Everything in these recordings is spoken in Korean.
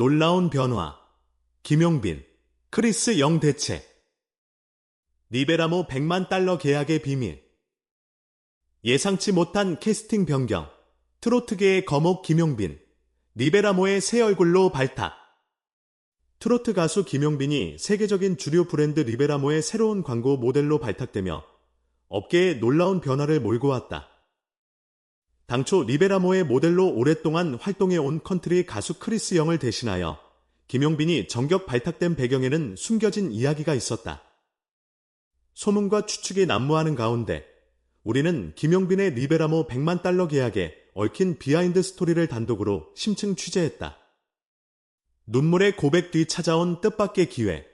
놀라운 변화. 김용빈, 크리스 영 대체. 리베라모 100만 달러 계약의 비밀. 예상치 못한 캐스팅 변경. 트로트계의 거목 김용빈. 리베라모의 새 얼굴로 발탁. 트로트 가수 김용빈이 세계적인 주류 브랜드 리베라모의 새로운 광고 모델로 발탁되며 업계에 놀라운 변화를 몰고 왔다. 당초 리베라모의 모델로 오랫동안 활동해온 컨트리 가수 크리스 영을 대신하여 김용빈이 정격 발탁된 배경에는 숨겨진 이야기가 있었다. 소문과 추측이 난무하는 가운데 우리는 김용빈의 리베라모 100만 달러 계약에 얽힌 비하인드 스토리를 단독으로 심층 취재했다. 눈물의 고백 뒤 찾아온 뜻밖의 기회.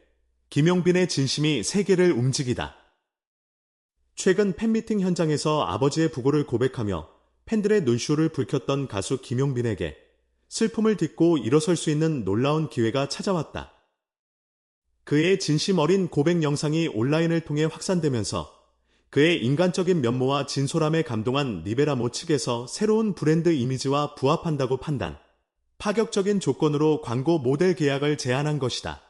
김용빈의 진심이 세계를 움직이다. 최근 팬미팅 현장에서 아버지의 부고를 고백하며 팬들의 눈쇼를 불켰던 가수 김용빈에게 슬픔을 딛고 일어설 수 있는 놀라운 기회가 찾아왔다. 그의 진심 어린 고백 영상이 온라인을 통해 확산되면서 그의 인간적인 면모와 진솔함에 감동한 리베라모 측에서 새로운 브랜드 이미지와 부합한다고 판단, 파격적인 조건으로 광고 모델 계약을 제안한 것이다.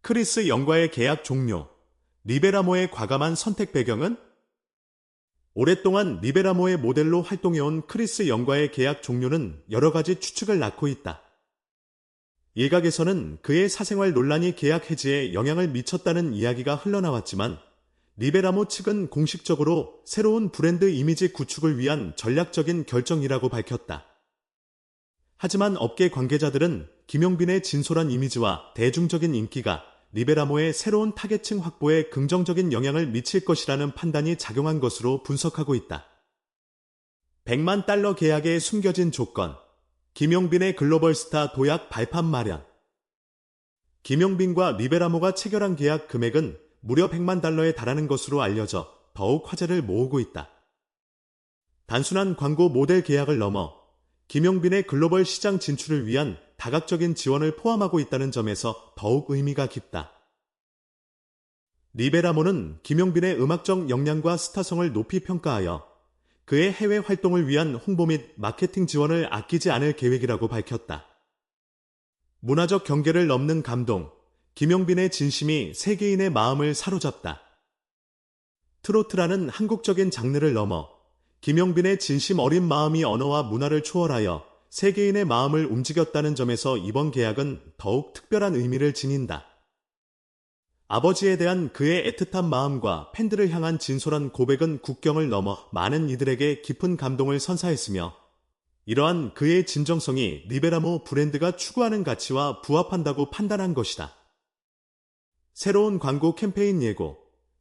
크리스 영과의 계약 종료, 리베라모의 과감한 선택 배경은 오랫동안 리베라모의 모델로 활동해온 크리스 영과의 계약 종료는 여러 가지 추측을 낳고 있다. 일각에서는 그의 사생활 논란이 계약 해지에 영향을 미쳤다는 이야기가 흘러나왔지만 리베라모 측은 공식적으로 새로운 브랜드 이미지 구축을 위한 전략적인 결정이라고 밝혔다. 하지만 업계 관계자들은 김용빈의 진솔한 이미지와 대중적인 인기가 리베라모의 새로운 타겟층 확보에 긍정적인 영향을 미칠 것이라는 판단이 작용한 것으로 분석하고 있다. 100만 달러 계약에 숨겨진 조건, 김용빈의 글로벌 스타 도약 발판 마련. 김용빈과 리베라모가 체결한 계약 금액은 무려 100만 달러에 달하는 것으로 알려져 더욱 화제를 모으고 있다. 단순한 광고 모델 계약을 넘어 김용빈의 글로벌 시장 진출을 위한 다각적인 지원을 포함하고 있다는 점에서 더욱 의미가 깊다. 리베라모는 김용빈의 음악적 역량과 스타성을 높이 평가하여 그의 해외 활동을 위한 홍보 및 마케팅 지원을 아끼지 않을 계획이라고 밝혔다. 문화적 경계를 넘는 감동, 김용빈의 진심이 세계인의 마음을 사로잡다. 트로트라는 한국적인 장르를 넘어 김용빈의 진심 어린 마음이 언어와 문화를 초월하여 세계인의 마음을 움직였다는 점에서 이번 계약은 더욱 특별한 의미를 지닌다. 아버지에 대한 그의 애틋한 마음과 팬들을 향한 진솔한 고백은 국경을 넘어 많은 이들에게 깊은 감동을 선사했으며 이러한 그의 진정성이 리베라모 브랜드가 추구하는 가치와 부합한다고 판단한 것이다. 새로운 광고 캠페인 예고,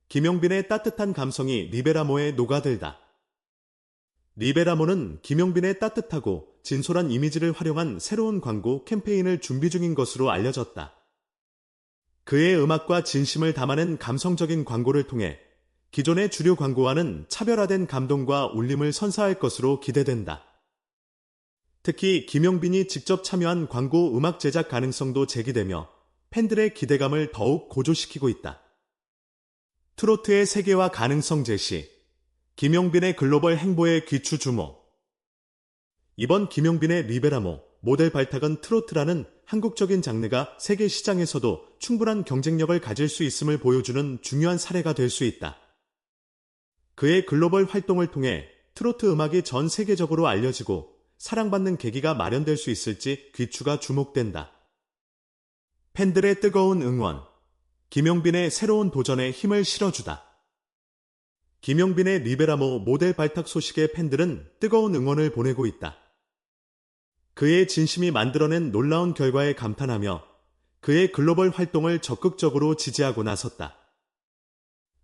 김용빈의 따뜻한 감성이 리베라모에 녹아들다. 리베라모는 김용빈의 따뜻하고 진솔한 이미지를 활용한 새로운 광고 캠페인을 준비 중인 것으로 알려졌다. 그의 음악과 진심을 담아낸 감성적인 광고를 통해 기존의 주류 광고와는 차별화된 감동과 울림을 선사할 것으로 기대된다. 특히 김용빈이 직접 참여한 광고 음악 제작 가능성도 제기되며 팬들의 기대감을 더욱 고조시키고 있다. 트로트의 세계화 가능성 제시, 김용빈의 글로벌 행보에 귀추 주목. 이번 김용빈의 리베라모 모델 발탁은 트로트라는 한국적인 장르가 세계 시장에서도 충분한 경쟁력을 가질 수 있음을 보여주는 중요한 사례가 될 수 있다. 그의 글로벌 활동을 통해 트로트 음악이 전 세계적으로 알려지고 사랑받는 계기가 마련될 수 있을지 귀추가 주목된다. 팬들의 뜨거운 응원, 김용빈의 새로운 도전에 힘을 실어주다. 김용빈의 리베라모 모델 발탁 소식에 팬들은 뜨거운 응원을 보내고 있다. 그의 진심이 만들어낸 놀라운 결과에 감탄하며 그의 글로벌 활동을 적극적으로 지지하고 나섰다.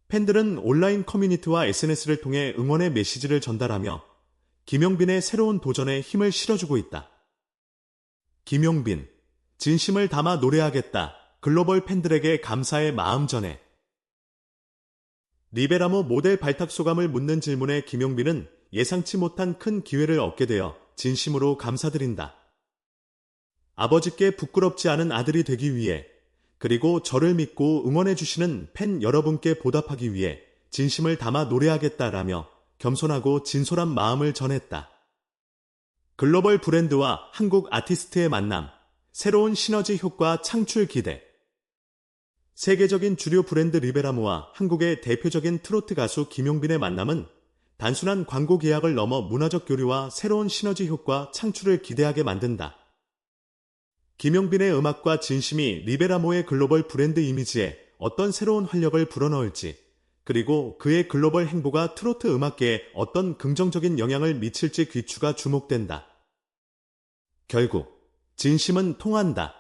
팬들은 온라인 커뮤니티와 SNS를 통해 응원의 메시지를 전달하며 김용빈의 새로운 도전에 힘을 실어주고 있다. 김용빈, 진심을 담아 노래하겠다. 글로벌 팬들에게 감사의 마음 전해. 리베라모 모델 발탁 소감을 묻는 질문에 김용빈은 예상치 못한 큰 기회를 얻게 되어 진심으로 감사드린다. 아버지께 부끄럽지 않은 아들이 되기 위해 그리고 저를 믿고 응원해 주시는 팬 여러분께 보답하기 위해 진심을 담아 노래하겠다라며 겸손하고 진솔한 마음을 전했다. 글로벌 브랜드와 한국 아티스트의 만남, 새로운 시너지 효과 창출 기대. 세계적인 주류 브랜드 리베라모와 한국의 대표적인 트로트 가수 김용빈의 만남은 단순한 광고 계약을 넘어 문화적 교류와 새로운 시너지 효과 창출을 기대하게 만든다. 김용빈의 음악과 진심이 리베라모의 글로벌 브랜드 이미지에 어떤 새로운 활력을 불어넣을지, 그리고 그의 글로벌 행보가 트로트 음악계에 어떤 긍정적인 영향을 미칠지 귀추가 주목된다. 결국, 진심은 통한다.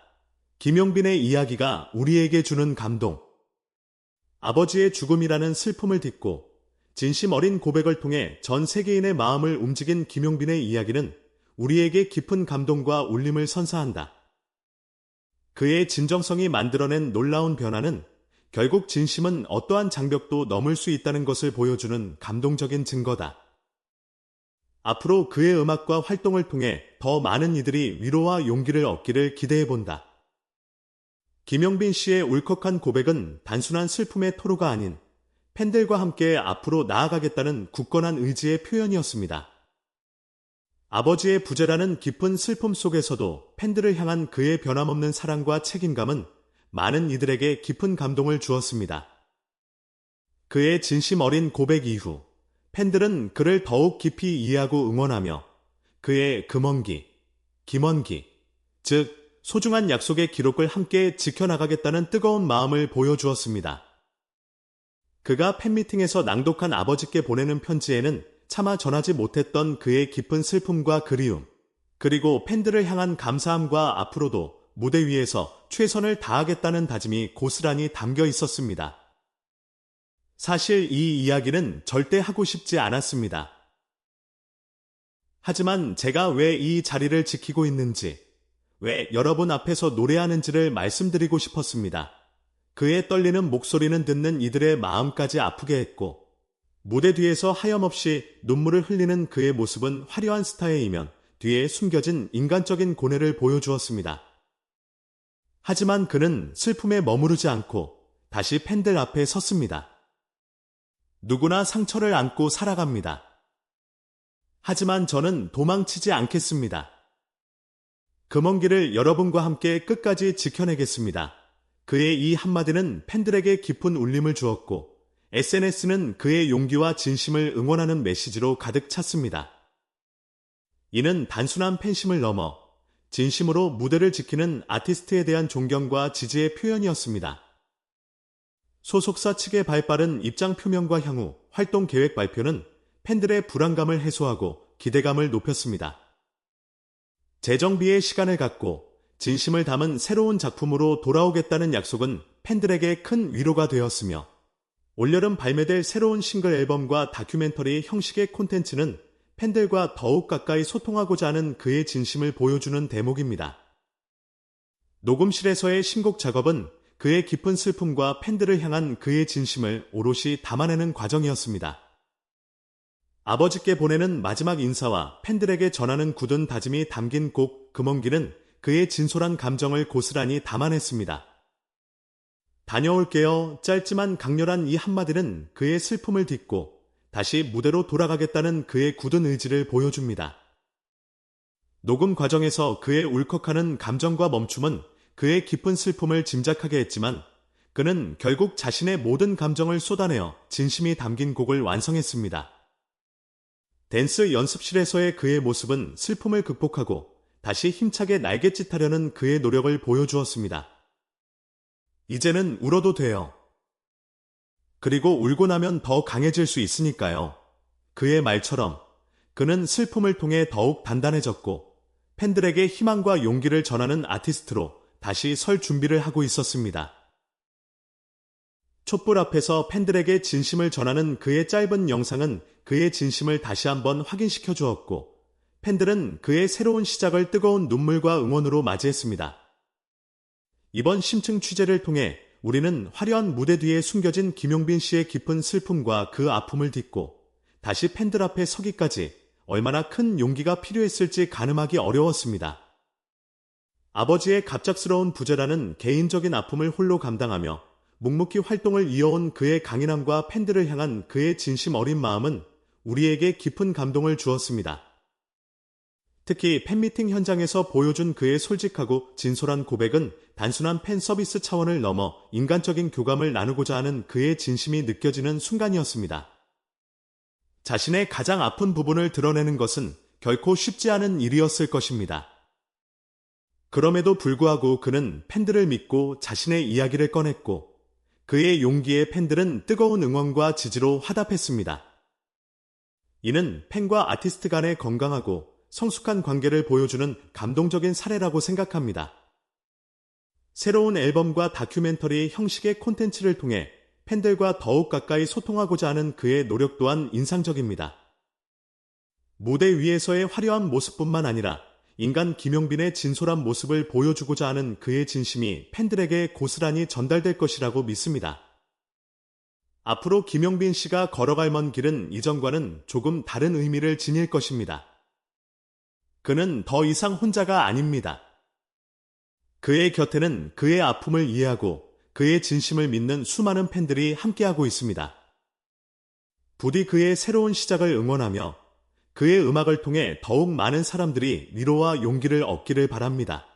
김용빈의 이야기가 우리에게 주는 감동. 아버지의 죽음이라는 슬픔을 딛고 진심 어린 고백을 통해 전 세계인의 마음을 움직인 김용빈의 이야기는 우리에게 깊은 감동과 울림을 선사한다. 그의 진정성이 만들어낸 놀라운 변화는 결국 진심은 어떠한 장벽도 넘을 수 있다는 것을 보여주는 감동적인 증거다. 앞으로 그의 음악과 활동을 통해 더 많은 이들이 위로와 용기를 얻기를 기대해 본다. 김용빈 씨의 울컥한 고백은 단순한 슬픔의 토로가 아닌 팬들과 함께 앞으로 나아가겠다는 굳건한 의지의 표현이었습니다. 아버지의 부재라는 깊은 슬픔 속에서도 팬들을 향한 그의 변함없는 사랑과 책임감은 많은 이들에게 깊은 감동을 주었습니다. 그의 진심 어린 고백 이후 팬들은 그를 더욱 깊이 이해하고 응원하며 그의 금원기, 김원기, 즉 소중한 약속의 기록을 함께 지켜나가겠다는 뜨거운 마음을 보여주었습니다. 그가 팬미팅에서 낭독한 아버지께 보내는 편지에는 차마 전하지 못했던 그의 깊은 슬픔과 그리움, 그리고 팬들을 향한 감사함과 앞으로도 무대 위에서 최선을 다하겠다는 다짐이 고스란히 담겨 있었습니다. 사실 이 이야기는 절대 하고 싶지 않았습니다. 하지만 제가 왜 이 자리를 지키고 있는지, 왜 여러분 앞에서 노래하는지를 말씀드리고 싶었습니다. 그의 떨리는 목소리는 듣는 이들의 마음까지 아프게 했고, 무대 뒤에서 하염없이 눈물을 흘리는 그의 모습은 화려한 스타일이면 뒤에 숨겨진 인간적인 고뇌를 보여주었습니다. 하지만 그는 슬픔에 머무르지 않고 다시 팬들 앞에 섰습니다. 누구나 상처를 안고 살아갑니다. 하지만 저는 도망치지 않겠습니다. 금먼 길을 여러분과 함께 끝까지 지켜내겠습니다. 그의 이 한마디는 팬들에게 깊은 울림을 주었고 SNS는 그의 용기와 진심을 응원하는 메시지로 가득 찼습니다. 이는 단순한 팬심을 넘어 진심으로 무대를 지키는 아티스트에 대한 존경과 지지의 표현이었습니다. 소속사 측의 발빠른 입장 표명과 향후 활동 계획 발표는 팬들의 불안감을 해소하고 기대감을 높였습니다. 재정비의 시간을 갖고 진심을 담은 새로운 작품으로 돌아오겠다는 약속은 팬들에게 큰 위로가 되었으며 올여름 발매될 새로운 싱글 앨범과 다큐멘터리 형식의 콘텐츠는 팬들과 더욱 가까이 소통하고자 하는 그의 진심을 보여주는 대목입니다. 녹음실에서의 신곡 작업은 그의 깊은 슬픔과 팬들을 향한 그의 진심을 오롯이 담아내는 과정이었습니다. 아버지께 보내는 마지막 인사와 팬들에게 전하는 굳은 다짐이 담긴 곡 금원기는 그의 진솔한 감정을 고스란히 담아냈습니다. 다녀올게요. 짧지만 강렬한 이 한마디는 그의 슬픔을 딛고 다시 무대로 돌아가겠다는 그의 굳은 의지를 보여줍니다. 녹음 과정에서 그의 울컥하는 감정과 멈춤은 그의 깊은 슬픔을 짐작하게 했지만 그는 결국 자신의 모든 감정을 쏟아내어 진심이 담긴 곡을 완성했습니다. 댄스 연습실에서의 그의 모습은 슬픔을 극복하고 다시 힘차게 날갯짓하려는 그의 노력을 보여주었습니다. 이제는 울어도 돼요. 그리고 울고 나면 더 강해질 수 있으니까요. 그의 말처럼 그는 슬픔을 통해 더욱 단단해졌고 팬들에게 희망과 용기를 전하는 아티스트로 다시 설 준비를 하고 있었습니다. 촛불 앞에서 팬들에게 진심을 전하는 그의 짧은 영상은 그의 진심을 다시 한번 확인시켜 주었고 팬들은 그의 새로운 시작을 뜨거운 눈물과 응원으로 맞이했습니다. 이번 심층 취재를 통해 우리는 화려한 무대 뒤에 숨겨진 김용빈 씨의 깊은 슬픔과 그 아픔을 딛고 다시 팬들 앞에 서기까지 얼마나 큰 용기가 필요했을지 가늠하기 어려웠습니다. 아버지의 갑작스러운 부재라는 개인적인 아픔을 홀로 감당하며 묵묵히 활동을 이어온 그의 강인함과 팬들을 향한 그의 진심 어린 마음은 우리에게 깊은 감동을 주었습니다. 특히 팬미팅 현장에서 보여준 그의 솔직하고 진솔한 고백은 단순한 팬 서비스 차원을 넘어 인간적인 교감을 나누고자 하는 그의 진심이 느껴지는 순간이었습니다. 자신의 가장 아픈 부분을 드러내는 것은 결코 쉽지 않은 일이었을 것입니다. 그럼에도 불구하고 그는 팬들을 믿고 자신의 이야기를 꺼냈고 그의 용기에 팬들은 뜨거운 응원과 지지로 화답했습니다. 이는 팬과 아티스트 간의 건강하고 성숙한 관계를 보여주는 감동적인 사례라고 생각합니다. 새로운 앨범과 다큐멘터리 형식의 콘텐츠를 통해 팬들과 더욱 가까이 소통하고자 하는 그의 노력 또한 인상적입니다. 무대 위에서의 화려한 모습뿐만 아니라 인간 김용빈의 진솔한 모습을 보여주고자 하는 그의 진심이 팬들에게 고스란히 전달될 것이라고 믿습니다. 앞으로 김용빈 씨가 걸어갈 먼 길은 이전과는 조금 다른 의미를 지닐 것입니다. 그는 더 이상 혼자가 아닙니다. 그의 곁에는 그의 아픔을 이해하고 그의 진심을 믿는 수많은 팬들이 함께하고 있습니다. 부디 그의 새로운 시작을 응원하며 그의 음악을 통해 더욱 많은 사람들이 위로와 용기를 얻기를 바랍니다.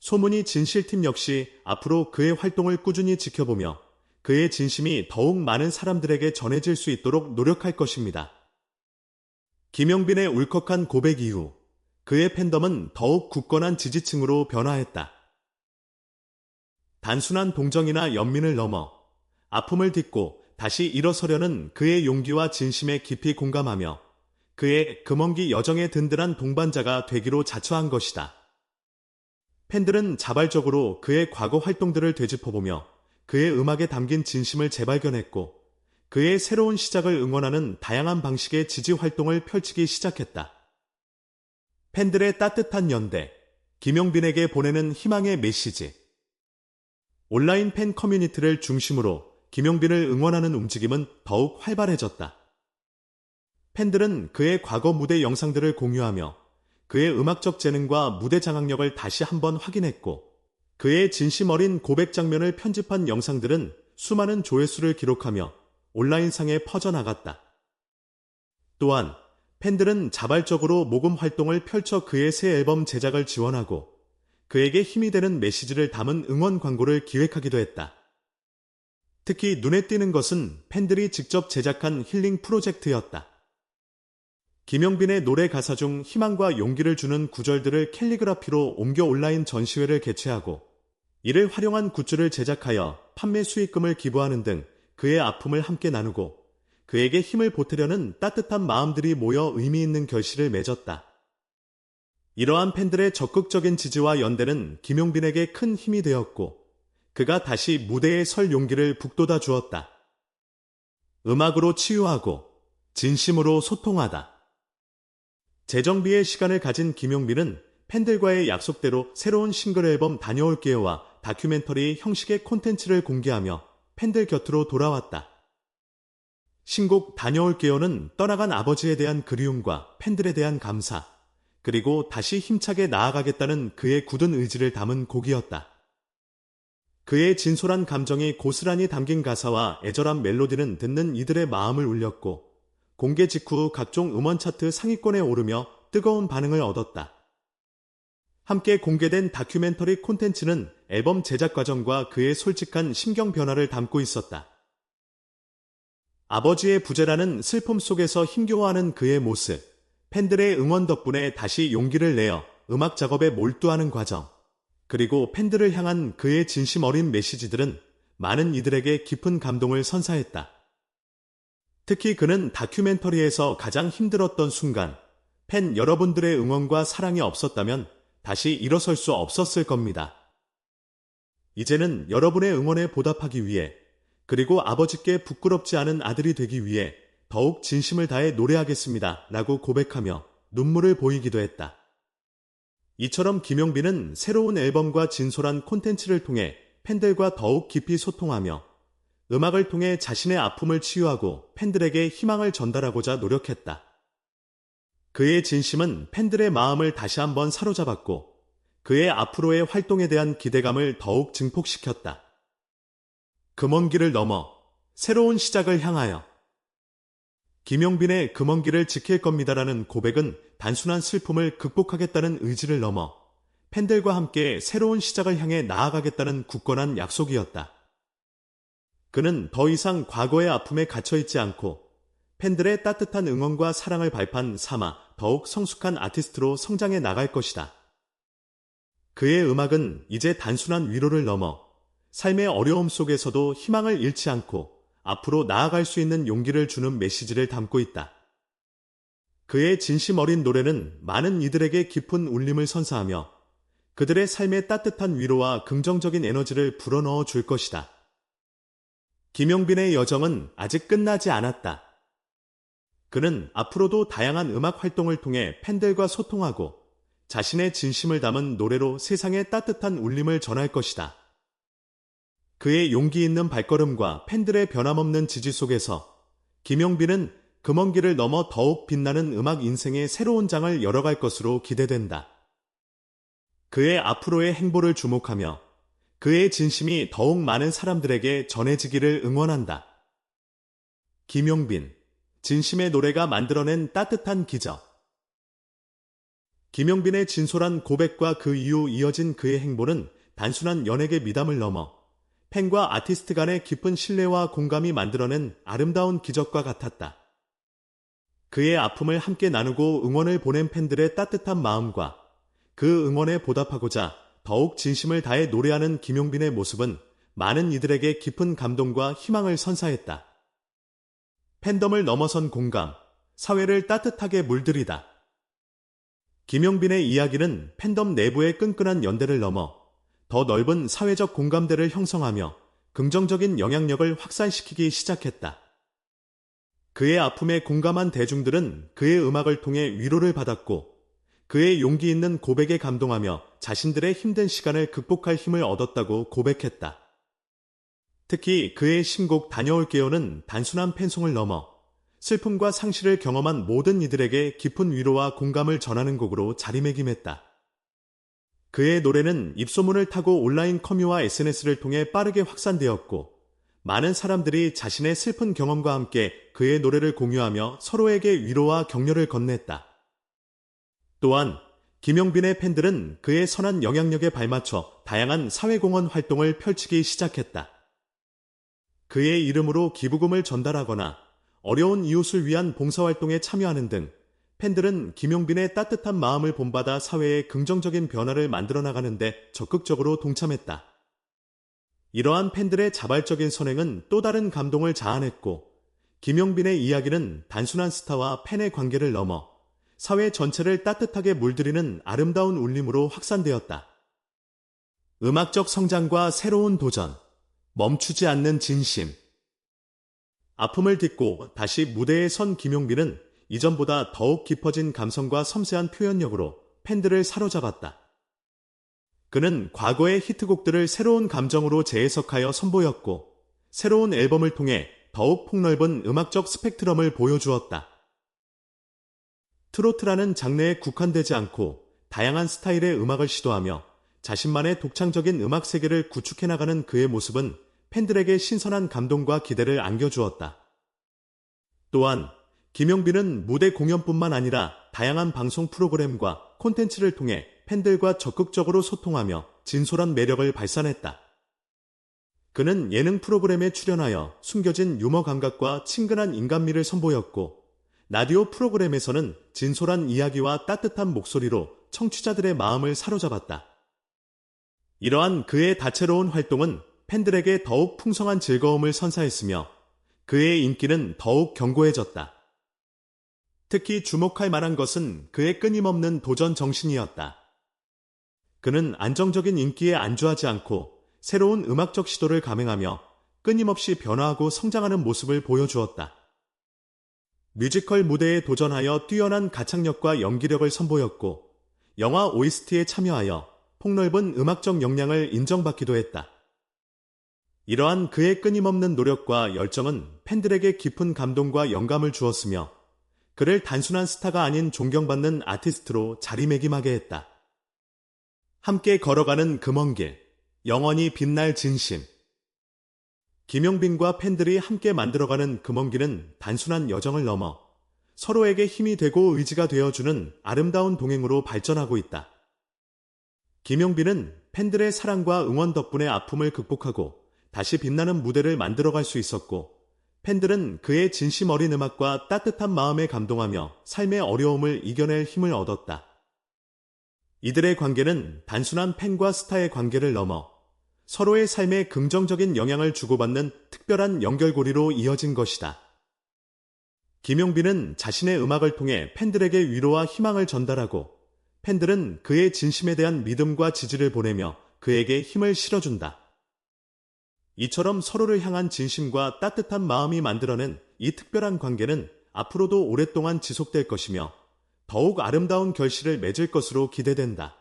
소문이 진실팀 역시 앞으로 그의 활동을 꾸준히 지켜보며 그의 진심이 더욱 많은 사람들에게 전해질 수 있도록 노력할 것입니다. 김영빈의 울컥한 고백 이후 그의 팬덤은 더욱 굳건한 지지층으로 변화했다. 단순한 동정이나 연민을 넘어 아픔을 딛고 다시 일어서려는 그의 용기와 진심에 깊이 공감하며 그의 금원기 여정의 든든한 동반자가 되기로 자처한 것이다. 팬들은 자발적으로 그의 과거 활동들을 되짚어보며 그의 음악에 담긴 진심을 재발견했고 그의 새로운 시작을 응원하는 다양한 방식의 지지 활동을 펼치기 시작했다. 팬들의 따뜻한 연대, 김용빈에게 보내는 희망의 메시지. 온라인 팬 커뮤니티를 중심으로 김용빈을 응원하는 움직임은 더욱 활발해졌다. 팬들은 그의 과거 무대 영상들을 공유하며 그의 음악적 재능과 무대 장악력을 다시 한번 확인했고 그의 진심 어린 고백 장면을 편집한 영상들은 수많은 조회수를 기록하며 온라인상에 퍼져나갔다. 또한 팬들은 자발적으로 모금 활동을 펼쳐 그의 새 앨범 제작을 지원하고 그에게 힘이 되는 메시지를 담은 응원 광고를 기획하기도 했다. 특히 눈에 띄는 것은 팬들이 직접 제작한 힐링 프로젝트였다. 김영빈의 노래 가사 중 희망과 용기를 주는 구절들을 캘리그라피로 옮겨 온라인 전시회를 개최하고 이를 활용한 굿즈를 제작하여 판매 수익금을 기부하는 등 그의 아픔을 함께 나누고 그에게 힘을 보태려는 따뜻한 마음들이 모여 의미 있는 결실을 맺었다. 이러한 팬들의 적극적인 지지와 연대는 김용빈에게 큰 힘이 되었고 그가 다시 무대에 설 용기를 북돋아 주었다. 음악으로 치유하고 진심으로 소통하다. 재정비의 시간을 가진 김용빈은 팬들과의 약속대로 새로운 싱글 앨범 다녀올게요와 다큐멘터리 형식의 콘텐츠를 공개하며 팬들 곁으로 돌아왔다. 신곡 다녀올게요는 떠나간 아버지에 대한 그리움과 팬들에 대한 감사, 그리고 다시 힘차게 나아가겠다는 그의 굳은 의지를 담은 곡이었다. 그의 진솔한 감정이 고스란히 담긴 가사와 애절한 멜로디는 듣는 이들의 마음을 울렸고, 공개 직후 각종 음원 차트 상위권에 오르며 뜨거운 반응을 얻었다. 함께 공개된 다큐멘터리 콘텐츠는 앨범 제작 과정과 그의 솔직한 심경 변화를 담고 있었다. 아버지의 부재라는 슬픔 속에서 힘겨워하는 그의 모습, 팬들의 응원 덕분에 다시 용기를 내어 음악 작업에 몰두하는 과정, 그리고 팬들을 향한 그의 진심 어린 메시지들은 많은 이들에게 깊은 감동을 선사했다. 특히 그는 다큐멘터리에서 가장 힘들었던 순간, 팬 여러분들의 응원과 사랑이 없었다면 다시 일어설 수 없었을 겁니다. 이제는 여러분의 응원에 보답하기 위해 그리고 아버지께 부끄럽지 않은 아들이 되기 위해 더욱 진심을 다해 노래하겠습니다. 라고 고백하며 눈물을 보이기도 했다. 이처럼 김용빈은 새로운 앨범과 진솔한 콘텐츠를 통해 팬들과 더욱 깊이 소통하며 음악을 통해 자신의 아픔을 치유하고 팬들에게 희망을 전달하고자 노력했다. 그의 진심은 팬들의 마음을 다시 한번 사로잡았고 그의 앞으로의 활동에 대한 기대감을 더욱 증폭시켰다. 금원기를 넘어 새로운 시작을 향하여 김용빈의 금원 길을 지킬 겁니다라는 고백은 단순한 슬픔을 극복하겠다는 의지를 넘어 팬들과 함께 새로운 시작을 향해 나아가겠다는 굳건한 약속이었다. 그는 더 이상 과거의 아픔에 갇혀있지 않고 팬들의 따뜻한 응원과 사랑을 발판 삼아 더욱 성숙한 아티스트로 성장해 나갈 것이다. 그의 음악은 이제 단순한 위로를 넘어 삶의 어려움 속에서도 희망을 잃지 않고 앞으로 나아갈 수 있는 용기를 주는 메시지를 담고 있다. 그의 진심 어린 노래는 많은 이들에게 깊은 울림을 선사하며 그들의 삶의 따뜻한 위로와 긍정적인 에너지를 불어넣어 줄 것이다. 김용빈의 여정은 아직 끝나지 않았다. 그는 앞으로도 다양한 음악 활동을 통해 팬들과 소통하고 자신의 진심을 담은 노래로 세상에 따뜻한 울림을 전할 것이다. 그의 용기 있는 발걸음과 팬들의 변함없는 지지 속에서 김용빈은 금원 길을 넘어 더욱 빛나는 음악 인생의 새로운 장을 열어갈 것으로 기대된다. 그의 앞으로의 행보를 주목하며 그의 진심이 더욱 많은 사람들에게 전해지기를 응원한다. 김용빈, 진심의 노래가 만들어낸 따뜻한 기적. 김용빈의 진솔한 고백과 그 이후 이어진 그의 행보는 단순한 연예계 미담을 넘어 팬과 아티스트 간의 깊은 신뢰와 공감이 만들어낸 아름다운 기적과 같았다. 그의 아픔을 함께 나누고 응원을 보낸 팬들의 따뜻한 마음과 그 응원에 보답하고자 더욱 진심을 다해 노래하는 김용빈의 모습은 많은 이들에게 깊은 감동과 희망을 선사했다. 팬덤을 넘어선 공감, 사회를 따뜻하게 물들이다. 김용빈의 이야기는 팬덤 내부의 끈끈한 연대를 넘어 더 넓은 사회적 공감대를 형성하며 긍정적인 영향력을 확산시키기 시작했다. 그의 아픔에 공감한 대중들은 그의 음악을 통해 위로를 받았고 그의 용기 있는 고백에 감동하며 자신들의 힘든 시간을 극복할 힘을 얻었다고 고백했다. 특히 그의 신곡 다녀올게요는 단순한 팬송을 넘어 슬픔과 상실을 경험한 모든 이들에게 깊은 위로와 공감을 전하는 곡으로 자리매김했다. 그의 노래는 입소문을 타고 온라인 커뮤와 SNS를 통해 빠르게 확산되었고, 많은 사람들이 자신의 슬픈 경험과 함께 그의 노래를 공유하며 서로에게 위로와 격려를 건넸다. 또한 김용빈의 팬들은 그의 선한 영향력에 발맞춰 다양한 사회공헌 활동을 펼치기 시작했다. 그의 이름으로 기부금을 전달하거나 어려운 이웃을 위한 봉사활동에 참여하는 등 팬들은 김용빈의 따뜻한 마음을 본받아 사회에 긍정적인 변화를 만들어 나가는데 적극적으로 동참했다. 이러한 팬들의 자발적인 선행은 또 다른 감동을 자아냈고 김용빈의 이야기는 단순한 스타와 팬의 관계를 넘어 사회 전체를 따뜻하게 물들이는 아름다운 울림으로 확산되었다. 음악적 성장과 새로운 도전, 멈추지 않는 진심, 아픔을 딛고 다시 무대에 선 김용빈은 이전보다 더욱 깊어진 감성과 섬세한 표현력으로 팬들을 사로잡았다. 그는 과거의 히트곡들을 새로운 감정으로 재해석하여 선보였고, 새로운 앨범을 통해 더욱 폭넓은 음악적 스펙트럼을 보여주었다. 트로트라는 장르에 국한되지 않고 다양한 스타일의 음악을 시도하며 자신만의 독창적인 음악 세계를 구축해 나가는 그의 모습은 팬들에게 신선한 감동과 기대를 안겨주었다. 또한 김용빈은 무대 공연뿐만 아니라 다양한 방송 프로그램과 콘텐츠를 통해 팬들과 적극적으로 소통하며 진솔한 매력을 발산했다. 그는 예능 프로그램에 출연하여 숨겨진 유머 감각과 친근한 인간미를 선보였고, 라디오 프로그램에서는 진솔한 이야기와 따뜻한 목소리로 청취자들의 마음을 사로잡았다. 이러한 그의 다채로운 활동은 팬들에게 더욱 풍성한 즐거움을 선사했으며 그의 인기는 더욱 견고해졌다. 특히 주목할 만한 것은 그의 끊임없는 도전 정신이었다. 그는 안정적인 인기에 안주하지 않고 새로운 음악적 시도를 감행하며 끊임없이 변화하고 성장하는 모습을 보여주었다. 뮤지컬 무대에 도전하여 뛰어난 가창력과 연기력을 선보였고 영화 OST에 참여하여 폭넓은 음악적 역량을 인정받기도 했다. 이러한 그의 끊임없는 노력과 열정은 팬들에게 깊은 감동과 영감을 주었으며 그를 단순한 스타가 아닌 존경받는 아티스트로 자리매김하게 했다. 함께 걸어가는 금원길, 영원히 빛날 진심. 김용빈과 팬들이 함께 만들어가는 금원기는 단순한 여정을 넘어 서로에게 힘이 되고 의지가 되어주는 아름다운 동행으로 발전하고 있다. 김용빈은 팬들의 사랑과 응원 덕분에 아픔을 극복하고 다시 빛나는 무대를 만들어갈 수 있었고 팬들은 그의 진심 어린 음악과 따뜻한 마음에 감동하며 삶의 어려움을 이겨낼 힘을 얻었다. 이들의 관계는 단순한 팬과 스타의 관계를 넘어 서로의 삶에 긍정적인 영향을 주고받는 특별한 연결고리로 이어진 것이다. 김용빈은 자신의 음악을 통해 팬들에게 위로와 희망을 전달하고 팬들은 그의 진심에 대한 믿음과 지지를 보내며 그에게 힘을 실어준다. 이처럼 서로를 향한 진심과 따뜻한 마음이 만들어낸 이 특별한 관계는 앞으로도 오랫동안 지속될 것이며 더욱 아름다운 결실을 맺을 것으로 기대된다.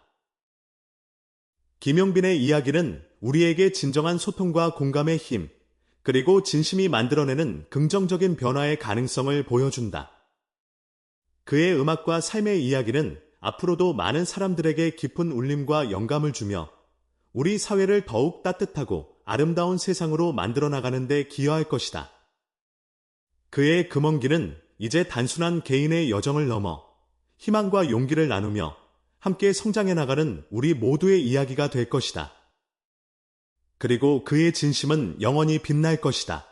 김용빈의 이야기는 우리에게 진정한 소통과 공감의 힘, 그리고 진심이 만들어내는 긍정적인 변화의 가능성을 보여준다. 그의 음악과 삶의 이야기는 앞으로도 많은 사람들에게 깊은 울림과 영감을 주며 우리 사회를 더욱 따뜻하고 아름다운 세상으로 만들어 나가는 데 기여할 것이다. 그의 금원기는 이제 단순한 개인의 여정을 넘어 희망과 용기를 나누며 함께 성장해 나가는 우리 모두의 이야기가 될 것이다. 그리고 그의 진심은 영원히 빛날 것이다.